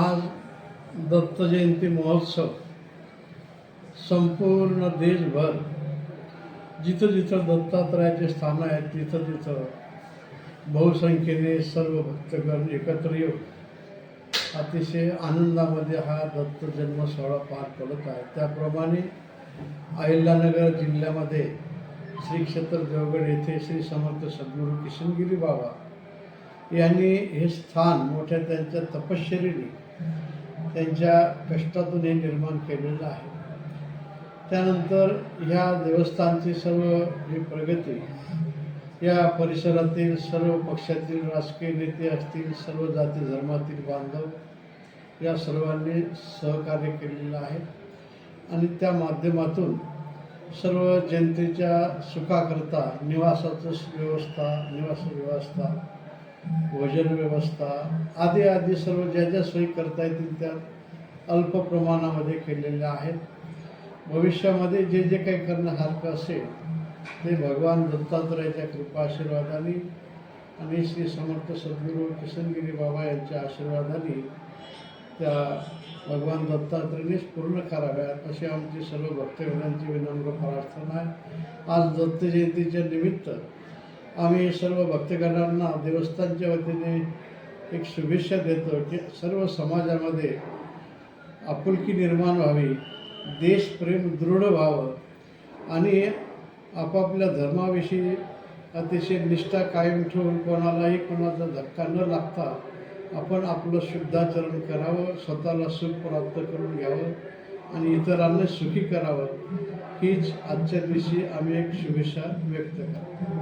आज दत्त जयंती महोत्सव संपूर्ण देशभर जिथं जिथं दत्तात्रयाचे स्थानं आहेत तिथं तिथं बहुसंख्येने सर्व भक्तगण एकत्र येऊन अतिशय आनंदामध्ये हा दत्त जन्म सोहळा पार पडत आहे. त्याप्रमाणे अहिल्यानगर जिल्ह्यामध्ये श्री क्षेत्र देवगड येथे श्री समर्थ सद्गुरू किशनगिरी बाबा यांनी हे स्थान मोठ्या त्यांच्या तपश्चरीने त्यांच्या कष्टातून हे निर्माण केलेलं आहे. त्यानंतर ह्या देवस्थानची सर्व जी प्रगती या परिसरातील सर्व पक्षातील राजकीय नेते असतील सर्व जाती धर्मातील बांधव या सर्वांनी सहकार्य केलेलं आहे. आणि त्या माध्यमातून सर्व जनतेच्या सुखाकरता निवासाचं व्यवस्था निवास व्यवस्था भोजन व्यवस्था आधी आधी सर्व ज्या ज्या सोयी करता येतील त्या अल्प प्रमाणामध्ये केलेल्या आहेत. भविष्यामध्ये जे जे काही करण्यासारखं असेल ते भगवान दत्तात्रयाच्या कृपा आशीर्वादाने आणि श्री समर्थ सद्गुरू किशनगिरी बाबा यांच्या आशीर्वादाने त्या भगवान दत्तात्रयानेच पूर्ण कराव्यात अशी आमची सर्व भक्तगणांची विनम्र प्रार्थना आहे. आज दत्त जयंतीच्या निमित्त आम्ही सर्व भक्तगणांना देवस्थानच्या वतीने एक शुभेच्छा देतो की सर्व समाजामध्ये आपुलकी निर्माण व्हावी देशप्रेम दृढ व्हावं आणि आपापल्या धर्माविषयी अतिशय निष्ठा कायम ठेवून कोणालाही कोणाचा धक्का न लागता आपण आपलं शुद्धाचरण करावं स्वतःला सुख प्राप्त करून घ्यावं आणि इतरांना सुखी करावं. हीच आजच्या दिवशी आम्ही एक शुभेच्छा व्यक्त करतो.